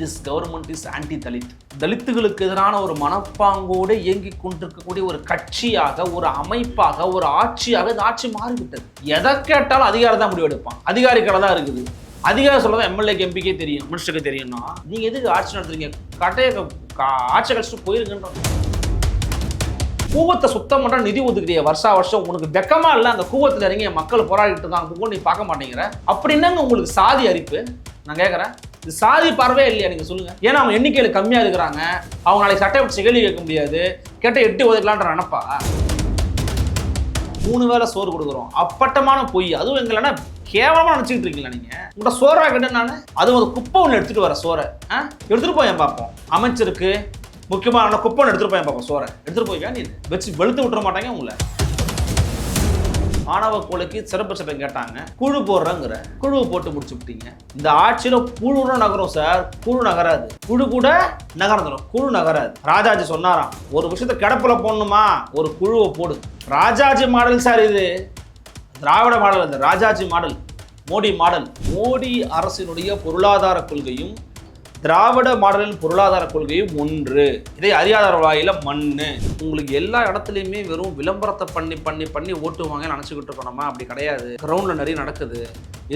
This government is anti Dalit தலித்துகளுக்கு எதிரான ஒரு மனப்பாங்கோடு இயங்கிக் கொண்டிருக்கக்கூடிய ஒரு கட்சியாக ஒரு அமைப்பாக ஒரு ஆட்சியாக இந்த ஆட்சி மாறிவிட்டது. எதை கேட்டாலும் அதிகாரம் தான் முடிவெடுப்பான். அதிகாரிகளை தான் இருக்குது. அதிகாரம் சொல்லதான் எம்எல்ஏக்கு எம்பிக்கே தெரியும் மினிஸ்டருக்கு தெரியும்னா நீங்க எதுக்கு ஆட்சி நடத்துறீங்க? கட்டையை ஆட்சி கழிச்சுட்டு போயிருங்கன்ற. கூவத்தை சுத்தம் பண்ணுற நிதி ஒதுக்கிறிய வருஷா வருஷம் உனக்கு வெக்கமா இல்லை அந்த கூவத்தில் இறங்கி மக்கள் போராடிட்டு இருக்காங்க நீ பார்க்க மாட்டேங்கிற. அப்படின்னாங்க உங்களுக்கு சாதி அரிப்பு? நான் கேட்குறேன் சாதி பார்வையே இல்லையா நீங்க சொல்லுங்க. ஏன்னா அவங்க எண்ணிக்கையில கம்மியா இருக்கிறாங்க. அவங்க நாளைக்கு சட்டை வச்சு கேள்வி கேட்க முடியாது. கேட்ட எட்டு ஒதுக்கலான்ற நினப்பா? மூணு வேலை சோறு கொடுக்குறோம். அப்பட்டமான பொய். அதுவும் எங்களை கேவலமா நினச்சிக்கிட்டு இருக்கீங்களா நீங்க? உங்கள்கிட்ட சோறா கேட்டேன் நான். அதுவும் அந்த குப்பை ஒன்று எடுத்துட்டு வர சோறை. ஆ? எடுத்துட்டு போய் பார்ப்போம் அமைச்சருக்கு. முக்கியமான குப்பை ஒன்று எடுத்துட்டு போய் பார்ப்போம் சோறை. எடுத்துட்டு போய் நீ. வச்சு வெளுத்து விட்டுற மாட்டாங்க உங்களை. மாணவ கொலைக்கு சிறப்பு சபை கேட்டாங்க. குழு போடுறங்கிற. குழு போட்டு முடிச்சு விட்டீங்க இந்த ஆட்சியில குழு நகரும் சார் குழு நகராது. குழு கூட நகர்ந்துடும் குழு நகராது. ராஜாஜி சொன்னாராம் ஒரு விஷயத்த கிடப்புல போடணுமா? ஒரு குழுவை போடு. ராஜாஜி மாடல் சார் இது. திராவிட மாடல் இந்த ராஜாஜி மாடல். மோடி மாடல். மோடி அரசினுடைய பொருளாதார கொள்கையும் திராவிட மாடலின் பொருளாதார கொள்கையும் ஒன்று. இதை அறியாதார வாயில மண்ணு. உங்களுக்கு எல்லா இடத்துலையுமே வெறும் விளம்பரத்தை பண்ணி பண்ணி பண்ணி ஓட்டுவாங்க நினச்சிக்கிட்டு இருக்கணுமா அப்படி கிடையாது. கிரவுண்டில் நிறைய நடக்குது.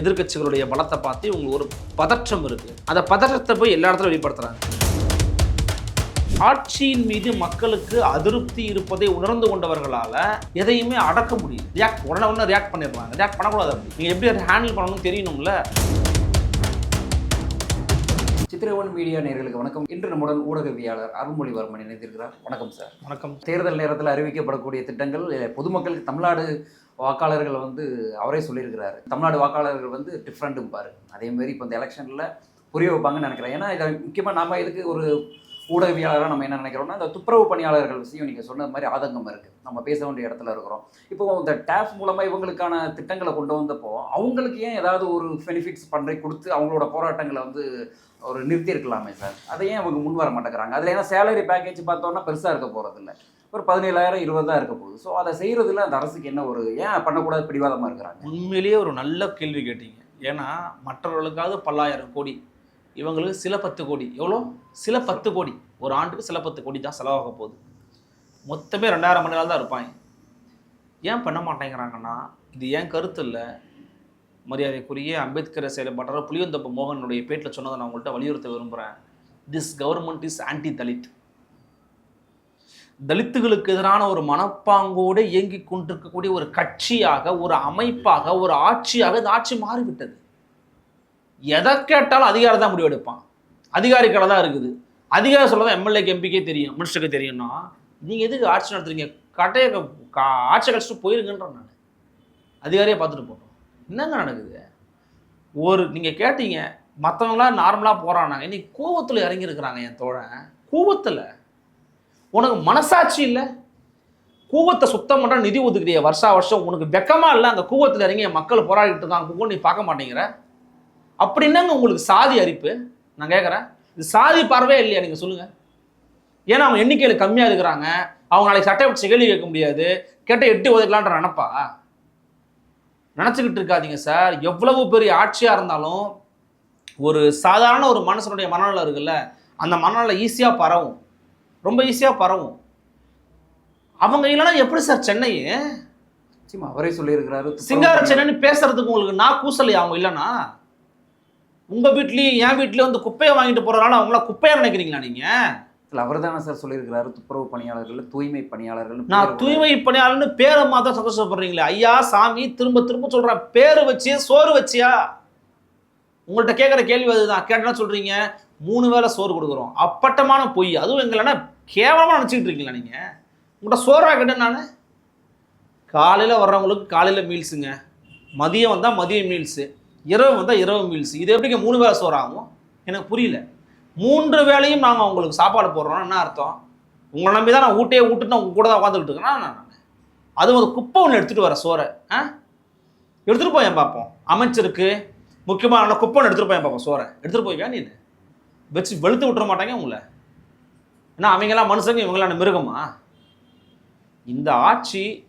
எதிர்க்கட்சிகளுடைய பலத்தை பார்த்து உங்களுக்கு ஒரு பதற்றம் இருக்கு. அந்த பதற்றத்தை போய் எல்லா இடத்துலையும் வெளிப்படுத்துறாங்க. ஆட்சியின் மீது மக்களுக்கு அதிருப்தி இருப்பதை உணர்ந்து கொண்டவர்களால எதையுமே அடக்க முடியும் ரியாக்ட் உடனே உடனே ரியாக்ட் பண்ணிடுறாங்க. ரியாக்ட் பண்ணக்கூடாது அப்படி. நீங்கள் எப்படி அதை ஹேண்டில் பண்ணணும்னு தெரியணும்ல? சித்திரவன் மீடியா நேயர்களுக்கு வணக்கம். இன்று நம்முடன் ஊடகவியாளர் அருள்மொழிவர்மன் இணைந்திருக்கிறார். வணக்கம் சார். வணக்கம். தேர்தல் நேரத்தில் அறிவிக்கப்படக்கூடிய திட்டங்கள் பொதுமக்களுக்கு தமிழ்நாடு வாக்காளர்கள் வந்து அவரே சொல்லியிருக்கிறாரு. தமிழ்நாடு வாக்காளர்கள் வந்து டிஃப்ரெண்ட்டும் பாரு. அதே மாதிரி இப்போ இந்த எலெக்ஷனில் புரிய வைப்பாங்கன்னு நினைக்கிறேன். ஏன்னா இதை முக்கியமாக நாம இதுக்கு ஒரு ஊடகவியாளராக நம்ம என்ன நினைக்கிறோம்னா இந்த துப்புரவு பணியாளர்கள் விஷயம் நீங்கள் சொன்ன மாதிரி ஆதங்கம் இருக்குது நம்ம பேச வேண்டிய இடத்துல இருக்கிறோம். இப்போ இந்த டேப் மூலமாக இவங்களுக்கான திட்டங்களை கொண்டு வந்தப்போ அவங்களுக்கு ஏன் ஏதாவது ஒரு பெனிஃபிட்ஸ் பண்ணி கொடுத்து அவங்களோட போராட்டங்களை வந்து ஒரு நிறுத்தி இருக்கலாமே சார்? அதை ஏன் அவங்க முன் வர மாட்டேங்கிறாங்க? அதில் ஏன்னா சேலரி பேக்கேஜ் பார்த்தோன்னா பெருசாக இருக்க போகிறதில்ல ஒரு பதினேழாயிரம் இருபதாக இருக்க போகுது. ஸோ அதை செய்கிறதுல அந்த அரசுக்கு என்ன ஒரு ஏன் பண்ணக்கூடாது பிடிவாதமாக இருக்கிறாங்க? உண்மையிலேயே ஒரு நல்ல கேள்வி கேட்டீங்க. ஏன்னா மற்றவர்களுக்காவது பல்லாயிரம் கோடி இவங்களுக்கு சில பத்து கோடி. எவ்வளோ? சில பத்து கோடி. ஒரு ஆண்டுக்கு சில பத்து கோடி தான் செலவாக போகுது. மொத்தமே ரெண்டாயிரம் மணி நேரம் தான் இருப்பாங்க. ஏன் பண்ண மாட்டேங்கிறாங்கன்னா இது ஏன் கருத்து இல்லை? மரியாதைக்குரிய அம்பேத்கரை செயல்படுற புளியந்தப்ப மோகனுடைய பேட்டில் சொன்னதை நான் உங்கள்கிட்ட வலியுறுத்த விரும்புகிறேன் this government is anti Dalit தலித்துகளுக்கு எதிரான ஒரு மனப்பாங்கோடு இயங்கி கொண்டிருக்கக்கூடிய ஒரு கட்சியாக ஒரு அமைப்பாக ஒரு ஆட்சியாக இந்த ஆட்சி மாறிவிட்டது. எதை கேட்டாலும் அதிகாரம் தான் முடிவெடுப்பான் அதிகாரி கடை தான் இருக்குது அதிகாரம் சொல்லதான் எம்எல்ஏக்கு எம்பிக்கே தெரியும் மினிஸ்டருக்கு தெரியும்னா நீங்கள் எதுக்கு ஆட்சி நடத்துறீங்க? கட்டையை கா- ஆட்சி கழிச்சுட்டு போயிருங்கன்றேன் நான். அதிகாரியை பார்த்துட்டு போட்டோம். என்னங்க நடக்குது? ஒரு நீங்கள் கேட்டீங்க மற்றவங்களாம் நார்மலாக போகிறானாங்க இன்னைக்கு கோவத்தில் இறங்கியிருக்கிறாங்க என் தோழன். கோவத்தில். உனக்கு மனசாட்சி இல்லை. கூவத்தை சுத்தம் பண்ணுற நிதி ஒதுக்கிறிய வருஷா வருஷம் உனக்கு வெக்கமாக இல்லை. அந்த கூவத்தில் இறங்கி மக்கள் போராடிட்டு இருக்காங்க. கூவம் நீ பார்க்க மாட்டேங்கிற. அப்படி என்னங்க உங்களுக்கு சாதி அரிப்பு? நான் கேட்குறேன் இது சாதி பார்வையே இல்லையா நீங்கள் சொல்லுங்கள் ஏன்னா அவங்க எண்ணிக்கையில் கம்மியாக இருக்கிறாங்க. அவங்க நாளைக்கு சட்டை வச்சு கேள்வி கேட்க முடியாது. கேட்ட எட்டு ஒதுக்கலான்ற நினப்பா? நினச்சிக்கிட்டு இருக்காதீங்க சார். எவ்வளவு பெரிய ஆட்சியாக இருந்தாலும் ஒரு சாதாரண ஒரு மனுஷனுடைய மனநலம் இருக்குல்ல அந்த மனநலம் ஈஸியாக பரவும். ரொம்ப ஈஸியாக பரவும். அவங்க இல்லைன்னா எப்படி சார் சென்னை? அவரே சொல்லியிருக்கிறாரு. சிங்கார சென்னைன்னு பேசுறதுக்கு உங்களுக்கு நான் கூசலையா அவங்க இல்லைன்னா? உங்க வீட்லயும் என் வீட்லயும் வந்து குப்பையை வாங்கிட்டு போறதுனால அவங்கள குப்பையா நினைக்கிறீங்களா நீங்க? அவர் தானே சார் சொல்லியிருக்கிறாரு. துப்புரவு பணியாளர்கள் தூய்மை பணியாளர்கள் நான் தூய்மை பணியாளர்னு பேரை மாத்த சந்தோஷப்படுறீங்களே. ஐயா சாமி திரும்ப திரும்ப சொல்றேன். பேரு வச்சியா சோறு வச்சியா? உங்கள்கிட்ட கேட்குற கேள்வி அதுதான். கேட்டா சொல்றீங்க? மூணு வேளை சோறு கொடுக்குறோம். அப்பட்டமான பொய். அதுவும் எங்களை கேவலமா நினச்சிக்கிட்டு இருக்கீங்களா நீங்க? உங்கள்கிட்ட சோறா கேட்டேன் நான். காலையில் வர்றவங்களுக்கு காலையில் மீல்ஸுங்க மதியம் வந்தால் மதிய மீல்ஸு இரவு வந்தால் இரவு மீல்ஸ் இது எப்படிங்க மூணு வேலை சோறு ஆகும் எனக்கு புரியல. மூன்று வேளையும் நாங்கள் உங்களுக்கு சாப்பாடு போடுறோம்னா என்ன அர்த்தம்? உங்களை நம்பி தான் நான் ஊட்டையே ஊட்டுன்னு உங்கள் கூட தான் உட்காந்துக்கிட்டு இருக்கேன்னா நான் அதுவும் அந்த குப்பை ஒன்று எடுத்துகிட்டு வர சோறை. ஆ? எடுத்துகிட்டு போய் பார்ப்போம்? அமைச்சருக்கு முக்கியமான குப்பை ஒன்று எடுத்துகிட்டு போய் பார்ப்போம்? சோறை. எடுத்துகிட்டு போய் நீ வச்சு வெளுத்து விட்டுற மாட்டாங்க உங்களை. ஏன்னா அவங்கெல்லாம் மனுஷங்க இவங்களாம் மிருகமா? இந்த ஆட்சி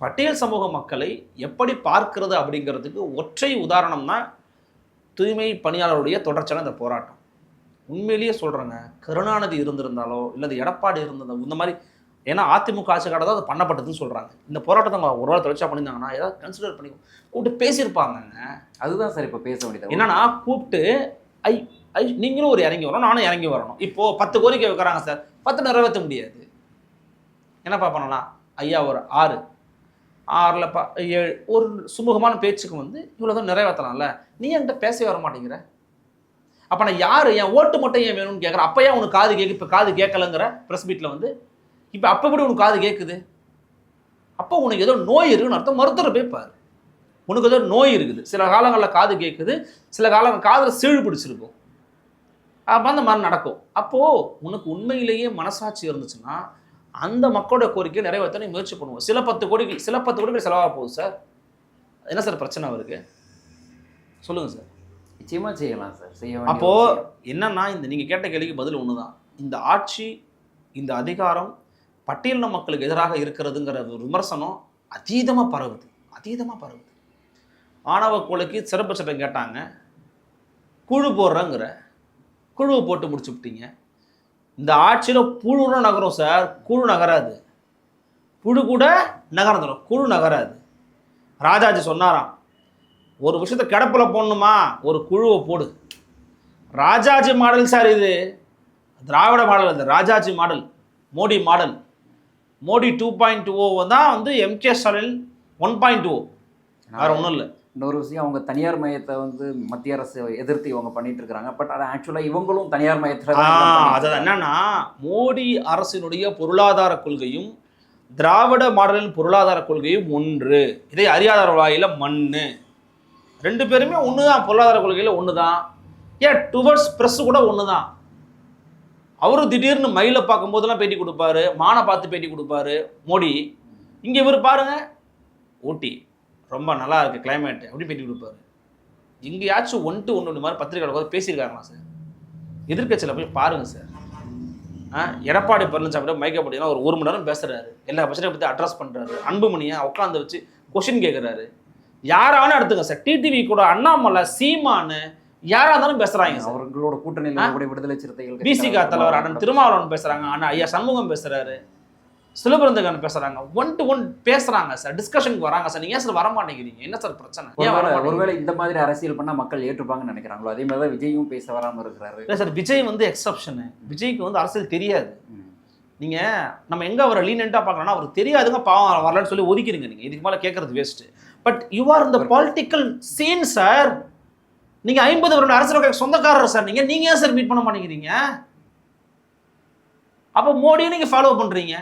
பட்டியல் சமூக மக்களை எப்படி பார்க்கிறது அப்படிங்கிறதுக்கு ஒற்றை உதாரணம் தான் தூய்மை பணியாளருடைய தொடர்ச்சியான இந்த போராட்டம். உண்மையிலேயே சொல்கிறேங்க கருணாநிதி இருந்திருந்தாலோ இல்லை எடப்பாடி இருந்திருந்தாலோ இந்த மாதிரி ஏன்னா அதிமுக ஆட்சி காலத்தில் அது பண்ணப்பட்டதுன்னு சொல்கிறாங்க இந்த போராட்டத்தை அவங்க ஒரு வாரம் தொடர்ச்சியாக பண்ணியிருந்தாங்கன்னா ஏதாவது கன்சிடர் பண்ணி கூப்பிட்டு பேசியிருப்பாங்கங்க. அதுதான் சார் இப்போ பேச வேண்டியது என்னன்னா கூப்பிட்டு ஐ ஐ நீங்களும் ஒரு இறங்கி வரணும் நானும் இறங்கி வரணும். இப்போ பத்து கோரிக்கை வைக்கிறாங்க சார் பத்து நிறைவேற்ற முடியாது. என்னப்பா பண்ணலாம்? ஐயா ஒரு ஆறு ஆறில் ப ஏழு ஒரு சுமூகமான பேச்சுக்கு வந்து இவ்வளோ தான் நிறைவேற்றலாம்ல நீ என்கிட்ட பேசவே வர மாட்டேங்கிற. அப்போ நான் யார்? என் ஓட்டு மட்டும் ஏன் வேணும்னு கேட்குறேன் அப்போ ஏன் உனக்கு காது கேட்கு இப்போ காது கேட்கலங்கிற ப்ரெஸ் மீட்டில் வந்து இப்போ அப்போ எப்படி உனக்கு காது கேட்குது அப்போ உனக்கு ஏதோ நோய் இருக்குன்னு அர்த்தம். மருத்துவரை போய் பாரு. உனக்கு ஏதோ நோய் இருக்குது. சில காலங்களில் காது கேட்குது சில காலங்கள் காதில் சீழ் பிடிச்சிருக்கும். அப்போ அந்த மாதிரி நடக்கும். அப்போது உனக்கு உண்மையிலேயே மனசாட்சி இருந்துச்சுன்னா அந்த மக்களோட கோரிக்கையை நிறைவேற்ற முயற்சி பண்ணுவோம். சில பத்து கோடிக்கு சில பத்து கோடிகள் செலவாக போகுது சார். என்ன சார் பிரச்சனை அவருக்கு? சொல்லுங்கள் சார். நிச்சயமா செய்யலாம் சார். செய்ய வேண்டிய அப்போ ஒரு விஷயம். என்னன்னா இந்த நீங்க கேட்ட கேள்விக்கு பதில் ஒண்ணுதான். இந்த ஆட்சி இந்த அதிகாரம் பட்டியலின மக்களுக்கு எதிராக இருக்கிறதுங்கிற ஒரு விமர்சனம் அதீதமா பரவுது. அதீதமா பரவுது. ஆணவ கொலைக்கு சிறப்பு சட்டம் கேட்டாங்க. குழு போடுறங்கிற குழுவை போட்டு முடிச்சு விட்டீங்க இந்த ஆட்சியில் புழுன்னு நகரும் சார். குழு நகராது. புழு கூட நகர்ந்துடும் குழு நகராது. ராஜாஜி சொன்னாராம் ஒரு விஷயத்த கிடப்பில் போடணுமா? ஒரு குழுவை போடு. ராஜாஜி மாடல் சார் இது. திராவிட மாடல் இது Rajaji model. Modi model. Modi two point two தான் வந்து M K Stalin one point O. வேறு ஒன்றும் இல்லை. இன்னொரு விஷயம் அவங்க தனியார் மையத்தை வந்து மத்திய அரசு எதிர்த்து இவங்க பண்ணிட்டு இருக்காங்க. பட் அது ஆக்சுவலாக இவங்களும் தனியார் மையத்தில் இருக்காங்க. என்னன்னா மோடி அரசினுடைய பொருளாதார கொள்கையும் திராவிட மாடலின் பொருளாதார கொள்கையும் ஒன்று. இதை அறியாதார வாயில மண்ணு. ரெண்டு பேருமே ஒன்று தான் பொருளாதார கொள்கையில் ஒன்று தான் ஏன் டுவர்ட்ஸ் ப்ரெஸ் கூட ஒன்று தான் அவரும் திடீர்னு மயிலை பார்க்கும்போதெல்லாம் பேட்டி கொடுப்பாரு மானை பார்த்து பேட்டி கொடுப்பாரு மோடி. இங்கே இவர் பாருங்க ஊட்டி. ரொம்ப நல்லா இருக்கு climate. அப்படி பேட்டி கொடுப்பாரு? எங்கேயாச்சும் ஒன் டு ஒன்று மாதிரி பத்திரிக்கை உட்காந்து பேசியிருக்காங்களா சார் எதிர்க்கட்சியில் போய் பாருங்க சார் ஆ எடப்பாடி பழனிசாமி மைக்க போட்டிங்கன்னா ஒரு ஒரு மணி நேரம் பேசுறாரு. எல்லா பிரச்சனையை பற்றி அட்ரஸ் பண்ணுறாரு அன்புமணியை உட்காந்து வச்சு கொஷின் கேட்குறாரு யாராவது எடுத்துங்க சார் டிடிவி கூட அண்ணாமலை சீமானு யாரா இருந்தாலும் பேசுறாங்க சார் அவர்களோட கூட்டணியில் கூட விடுதலை சிறுத்தைகள் பிசிகா தலைவர் அண்ணன் திருமாவளவன் பேசுறாங்க. அண்ணா ஐயா சண்முகம் பேசுறாரு. சிலபிரந்தகன் பேசுறாங்க. ஒன் டு ஒன் பேசுறாங்க சார் டிஸ்கஷனுக்கு வராங்க சார் நீங்க ஏன் சார் வர மாட்டேங்கிறீங்க? என்ன சார் பிரச்சனை? ஏன் ஒருவேளை இந்த மாதிரி அரசியல் பண்ணா மக்கள் ஏற்றுப்பாங்கன்னு நினைக்கிறாங்களோ? அதே மாதிரி தான் விஜயும் பேச வராம இருக்கிறாரு. இல்ல சார் விஜய் வந்து எக்ஸப்ஷனு விஜய்க்கு வந்து அரசியல் தெரியாது. நீங்க நம்ம எங்க அவரை லீனண்டா பார்க்கறோம்னா அவருக்கு தெரியாதுங்க பாவம் வரலன்னு சொல்லி ஒதுக்கிடுங்க நீங்க. இதுக்கு மேல கேட்கறது வேஸ்ட் பட் யூ ஆர் இந்த பொலிட்டிக்கல் சீன் சார் நீங்க ஐம்பது வருட அரசியல் சொந்தக்காரர் சார் நீங்க நீங்க ஏன் சார் மீட் பண்ண மாட்டேங்கிறீங்க? அப்போ மோடியை நீங்க ஃபாலோ பண்றீங்க.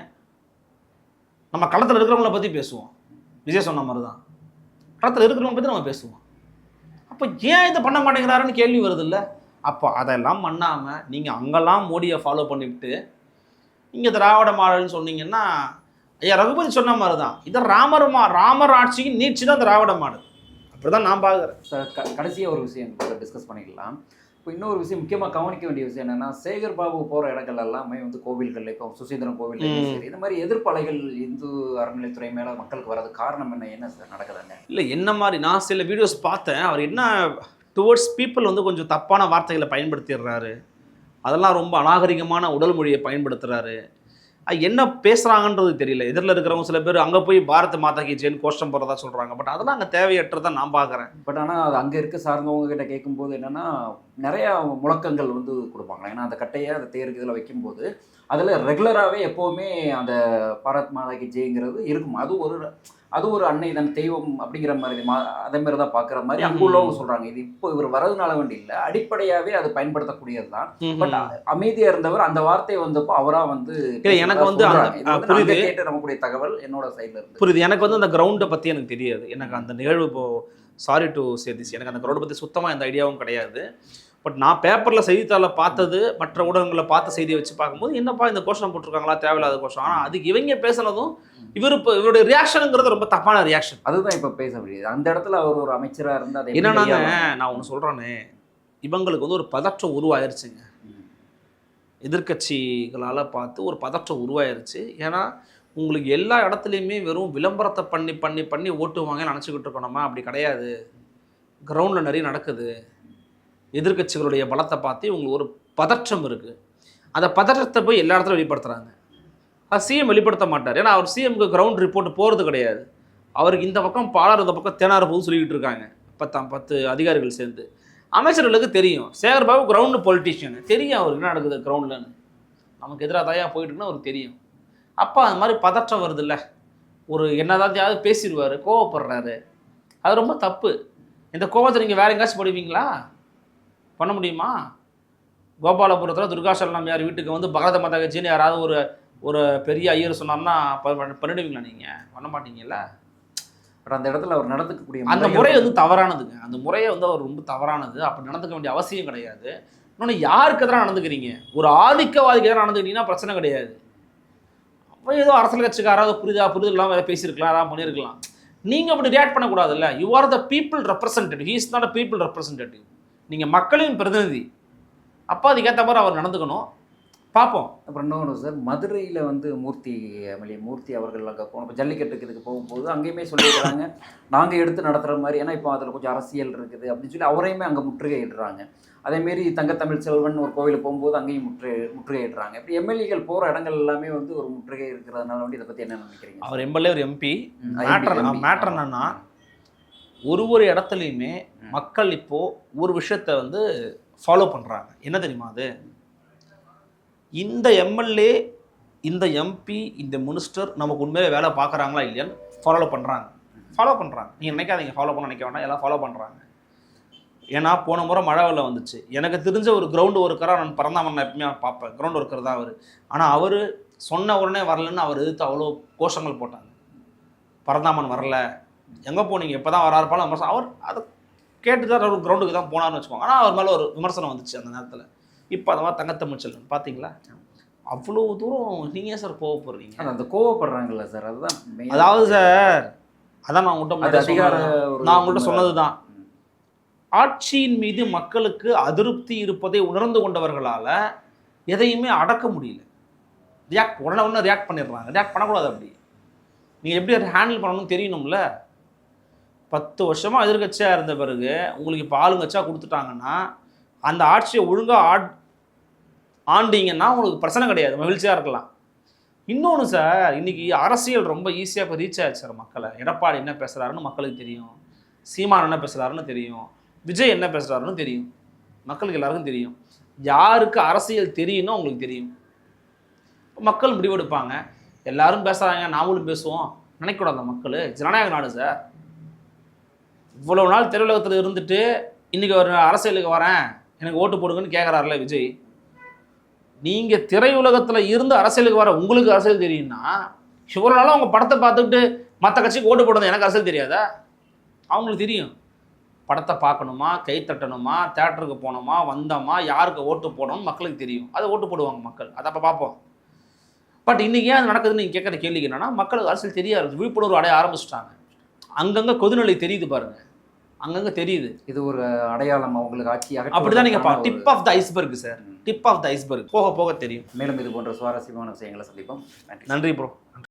நம்ம களத்தில் இருக்கிறவங்கள பற்றி பேசுவோம். விஜய் சொன்ன மாதிரி தான் களத்தில் இருக்கிறவங்கள பற்றி நம்ம பேசுவோம். அப்போ ஏன் இதை பண்ண மாட்டேங்கிறாருன்னு கேள்வி வருது இல்லை அப்போ அதெல்லாம் பண்ணாமல் நீங்கள் அங்கெல்லாம் மோடியை ஃபாலோ பண்ணிவிட்டு இங்கே திராவிட மாடல்னு சொன்னீங்கன்னா ஐயா ரகுபதி சொன்ன மாதிரி தான் இதை ராமர் மா ராமர் ஆட்சிக்கு நீட்சி தான் திராவிட மாடல். அப்படிதான் நான் பார்க்குறேன் சார் க கடைசியாக ஒரு விஷயம் டிஸ்கஸ் பண்ணிக்கலாம். இப்போ இன்னொரு விஷயம் முக்கியமாக கவனிக்க வேண்டிய விஷயம் என்னன்னா சேகர் பாபு போகிற இடங்கள் எல்லாமே வந்து கோவில்கள் இப்போ சுசீந்திரம் கோவில். சரி இந்த மாதிரி எதிர்ப்பலைகள் இந்து அறநிலைத்துறை மேலே மக்களுக்கு வர்றது காரணம் என்ன? என்ன சார் நடக்குதுங்க? இல்லை என்ன மாதிரி? நான் சில வீடியோஸ் பார்த்தேன். அவர் என்ன டுவர்ட்ஸ் பீப்புள் வந்து கொஞ்சம் தப்பான வார்த்தைகளை பயன்படுத்திடுறாரு. அதெல்லாம் ரொம்ப அநாகரிகமான உடல் மொழியை பயன்படுத்துறாரு. அது என்ன பேசுகிறாங்கன்றது தெரியல. எதிரில் இருக்கிறவங்க சில பேர் அங்கே போய் பாரத் மாதா கி ஜெயின் கோஷ்டம் போகிறதா சொல்கிறாங்க பட் அதெல்லாம் அங்கே தேவையற்றதான் நான் பார்க்குறேன் பட் ஆனால் அது அங்கே இருக்க சார்ந்தவங்க கிட்ட கேட்கும்போது என்னென்னா நிறையா முழக்கங்கள் வந்து கொடுப்பாங்க ஏன்னா அந்த கட்டையை அந்த தேருக்கு இதில் வைக்கும்போது அதில் ரெகுலராகவே எப்போவுமே அந்த பாரத் மாதா கி ஜெய்ங்கிறது இருக்கும். அது ஒரு அது ஒரு அன்னை தன் தெய்வம் அப்படிங்கிற மாதிரி மா அதே மாதிரி தான் பார்க்குற மாதிரி அங்கே உள்ளவங்க சொல்கிறாங்க இது இப்போ இவர் வரதுனால வேண்டி இல்லை. அடிப்படையாகவே அது பயன்படுத்தக்கூடியது தான். பட் அமைதியா இருந்தவர் அந்த வார்த்தை வந்தப்போ அவரா வந்து எனக்கு வந்து புரியுது. கேட்டு நமக்குடைய தகவல் என்னோட சைடுல இருந்து. புரியுது. எனக்கு வந்து அந்த கிரவுண்டை பற்றி எனக்கு தெரியாது. எனக்கு அந்த நிகழ்வு இப்போ சாரி டு சேதிஸ் எனக்கு அந்த கிரவுண்டை பற்றி சுத்தமாக எந்த ஐடியாவும் கிடையாது. பட் நான் பேப்பரில் செய்தித்தாளில் பார்த்தது மற்ற ஊடகங்களில் பார்த்த செய்தியை வச்சு பார்க்கும்போது என்னப்பா இந்த கோஷம் போட்டிருக்காங்களா? தேவையில்லாத கோஷம். ஆனால் அதுக்கு இவங்க பேசுனதும் இவர் இப்போ இவருடைய ரியாக்ஷனுங்கிறது ரொம்ப தப்பான ரியாக்ஷன் அதுதான் இப்ப பேச முடியுது அந்த இடத்துல அவர் ஒரு அமைச்சரா இருந்து அதை எப்படி என்னன்னாங்க கையாளணும்? நான் ஒன்று சொல்கிறேனே இவங்களுக்கு வந்து ஒரு பதற்றம் உருவாயிருச்சுங்க. ம். எதிர்க்கட்சிகளால் பார்த்து ஒரு பதற்றம் உருவாயிருச்சு. ஏன்னா உங்களுக்கு எல்லா இடத்துலையுமே வெறும் விளம்பரத்தை பண்ணி பண்ணி பண்ணி ஓட்டுவாங்கன்னு நினச்சிக்கிட்டு இருக்கோம் நம்ம அப்படி கிடையாது. கிரவுண்டில் நிறைய நடக்குது. எதிர்க்கட்சிகளுடைய பலத்தை பார்த்து உங்களுக்கு ஒரு பதற்றம் இருக்குது அந்த பதற்றத்தை போய் எல்லா இடத்துலையும் வெளிப்படுத்துகிறாங்க அது சிஎம் வெளிப்படுத்த மாட்டார். ஏன்னா அவர் சிஎம்க்கு கிரவுண்ட் ரிப்போர்ட் போகிறது கிடையாது. அவருக்கு இந்த பக்கம் பாலாறு இந்த பக்கம் தேனாறு போது சொல்லிக்கிட்டு இருக்காங்க. பத்தாம் பத்து அதிகாரிகள் சேர்ந்து. அமைச்சர்களுக்கு தெரியும். சேகர் பாபு கிரவுண்டு பொலிட்டீஷியன் தெரியும் அவருக்கு என்ன நடக்குது கிரவுண்ட்லன்னு நமக்கு எதிராக தாயா போயிட்டுருக்குன்னு அவருக்கு தெரியும். அப்போ அந்த மாதிரி பதற்றம் வருதுல்ல. ஒரு என்னதாவது பேசிடுவார் கோவப்படுறாரு. அது ரொம்ப தப்பு. இந்த கோவத்தை நீங்கள் வேற எங்கேயாச்சும் போடுவீங்களா? பண்ண முடியுமா? கோபாலபுரத்தில் துர்காசலம் யார் வீட்டுக்கு வந்து பகரத மாதா கட்சின்னு யாராவது ஒரு ஒரு பெரிய ஐயர் சொன்னார்னா பண்ணிடுவீங்களா நீங்கள் பண்ண மாட்டீங்கல்ல? பட் அந்த இடத்துல அவர் நடந்துக்கக்கூடிய அந்த முறை வந்து தவறானதுங்க. அந்த முறையை வந்து அவர் ரொம்ப தவறானது. அப்படி நடந்துக்க வேண்டிய அவசியம் கிடையாது. இன்னொன்று யாருக்கு எதிராக நடந்துக்கிறீங்க? ஒரு ஆதிக்கவாதிக்கு எதிராக நடந்துக்கிட்டீங்கன்னா பிரச்சனை கிடையாது. அப்போ ஏதோ அரசியல் கட்சிக்காராவது புரிதா புரிதல் இல்லாமல் ஏதாவது பேசியிருக்கலாம் அதான் பண்ணியிருக்கலாம். நீங்கள் அப்படி react பண்ணக்கூடாதுல்ல. You are the people representative he is not a people representative நீங்கள் மக்களின் பிரதிநிதி. அப்போ அதுக்கேற்ற மாதிரி அவர் நடந்துக்கணும். பார்ப்போம் அப்புறம் இன்னொன்று சார் மதுரையில் வந்து மூர்த்தி எம்எல்ஏ மூர்த்தி அவர்கள் அங்கே போனப்போ ஜல்லிக்கட்டுக்கு இதுக்கு போகும்போது அங்கேயுமே சொல்லியிருக்கிறாங்க. நாங்கள் எடுத்து நடத்துகிற மாதிரி ஏன்னா இப்போ அதில் கொஞ்சம் அரசியல் இருக்குது அப்படின்னு சொல்லி அவரையுமே அங்கே முற்றுகையிடுறாங்க அதேமாரி தங்கத்தமிழ் செல்வன் ஒரு கோவிலுக்கு போகும்போது அங்கேயும் முற்று முற்றுகையிடுறாங்க இப்படி எம்எல்ஏகள் போகிற இடங்கள் எல்லாமே வந்து ஒரு முற்றுகை இருக்கிறதுனால வந்து இதை பற்றி என்ன நினைக்கிறீங்க? அவர் எம்எல்ஏ ஒரு எம்பி. ம், மேட்டர் MP. மேட்டர் என்னன்னா ஒரு ஒரு இடத்துலையுமே. மக்கள் இப்போ ஒரு விஷயத்த வந்து ஃபாலோ பண்ணுறாங்க என்ன தெரியுமா அது? இந்த எம்எல்ஏ இந்த எம்பி இந்த மினிஸ்டர் நமக்கு உண்மையிலே வேலை பார்க்குறாங்களா இல்லையான்னு ஃபாலோ பண்ணுறாங்க ஃபாலோ பண்ணுறாங்க நீங்கள் நினைக்காதீங்க ஃபாலோ பண்ண நினைக்க வேண்டாம் எல்லாம் ஃபாலோ பண்ணுறாங்க ஏன்னா போன முறை மழை வெள்ளம் வந்துச்சு. எனக்கு தெரிஞ்ச ஒரு கிரவுண்டு ஒர்க்கராக நான் பரந்தாமன் எப்பவுமே பார்ப்பேன். கிரவுண்ட் ஒர்க்கர் தான் அவர். ஆனால் அவர் சொன்ன உடனே வரலன்னு அவர் எதிர்த்து அவ்வளோ கோஷங்கள் போட்டாங்க. பரந்தாமன் வரல. எங்கே போனீங்க இப்போ தான் வராருப்பாலும் விமர்சனம். அவர் அதை கேட்டு தான் அவர் கிரவுண்டுக்கு தான் போனார்னு வச்சுக்கோங்க. ஆனால் அவர் மேலே ஒரு விமர்சனம் வந்துச்சு அந்த நேரத்தில். இப்போ அந்த மாதிரி தங்கத்தமிழ் செல்வன் பார்த்தீங்களா அவ்வளோ தூரம் நீங்கள் சார் கோவ போடுறீங்க அது அந்த கோவப்படுறாங்கல்ல சார் அதுதான். அதாவது சார் அதான் நான் உங்கள்கிட்ட அது அதிகார நான் உங்கள்கிட்ட சொன்னது தான். ஆட்சியின் மீது மக்களுக்கு அதிருப்தி இருப்பதை உணர்ந்து கொண்டவர்களால் எதையுமே அடக்க முடியல. ரியாக்ட் உடனே உடனே ரியாக்ட் பண்ணிடுறாங்க. ரியாக்ட் பண்ணக்கூடாது அப்படி. நீங்கள் எப்படி அதை ஹேண்டில் பண்ணணும்னு தெரியணும்ல? பத்து வருஷமாக எதிர்கட்சியாக இருந்த பிறகு உங்களுக்கு இப்போ ஆளுங்கட்சியாக கொடுத்துட்டாங்கன்னா அந்த ஆட்சியை ஒழுங்காக ஆட் ஆண்டிங்கன்னா உங்களுக்கு பிரச்சனை கிடையாது மகிழ்ச்சியாக இருக்கலாம். இன்னொன்று சார் இன்னைக்கு அரசியல் ரொம்ப ஈஸியாக இப்போ ரீச் ஆயிடுச்சு சார் மக்களை. எடப்பாடி என்ன பேசுகிறாருன்னு மக்களுக்கு தெரியும். சீமான் என்ன பேசுகிறாருன்னு தெரியும். விஜய் என்ன பேசுகிறாருன்னு தெரியும். மக்களுக்கு எல்லாருக்கும் தெரியும். யாருக்கு அரசியல் தெரியும்னு உங்களுக்கு தெரியும். மக்கள் முடிவெடுப்பாங்க. எல்லாரும் பேசுகிறாங்க நாமளும் பேசுவோம். நினைக்கூடாது அந்த மக்கள்? ஜனநாயக நாடு சார். இவ்வளவு நாள் திரையுலகத்தில் இருந்துட்டு இன்னைக்கு ஒரு அரசியலுக்கு வரேன். எனக்கு ஓட்டு போடுங்கன்னு கேட்குறாருல விஜய். நீங்கள் திரையுலகத்தில் இருந்து அரசியலுக்கு வர உங்களுக்கு அரசியல் தெரியும்னா இவ்வளோ நாளும் அவங்க படத்தை பார்த்துக்கிட்டு மற்ற கட்சிக்கு ஓட்டு போடுறது எனக்கு அரசியல் தெரியாதா? அவங்களுக்கு தெரியும். படத்தை பார்க்கணுமா? கை தட்டணுமா? தேட்டருக்கு போகணுமா? வந்தோமா? யாருக்கு ஓட்டு போடணும் மக்களுக்கு தெரியும். அதை ஓட்டு போடுவாங்க மக்கள். அதை அப்போ பார்ப்போம். பட் இன்றைக்கி ஏன் அது நடக்குதுன்னு நீங்கள் கேட்குற கேள்விக்கு என்னென்னா மக்களுக்கு அரசியல் தெரியாது. விழிப்புணர்வு அடைய ஆரம்பிச்சிட்டாங்க. அங்கங்கே கொதுநிலை தெரியுது பாருங்கள் அங்கங்கே தெரியுது. இது ஒரு அடையாளம் அவங்களுக்கு ஆட்சி அப்படிதான் நீங்கள் tip of the iceberg sir tip of the iceberg போக போக தெரியும். மேலும் இது போன்ற சுவாரஸ்யமான விஷயங்களை சந்திப்போம். நன்றி. நன்றி ப்ரோ நன்றி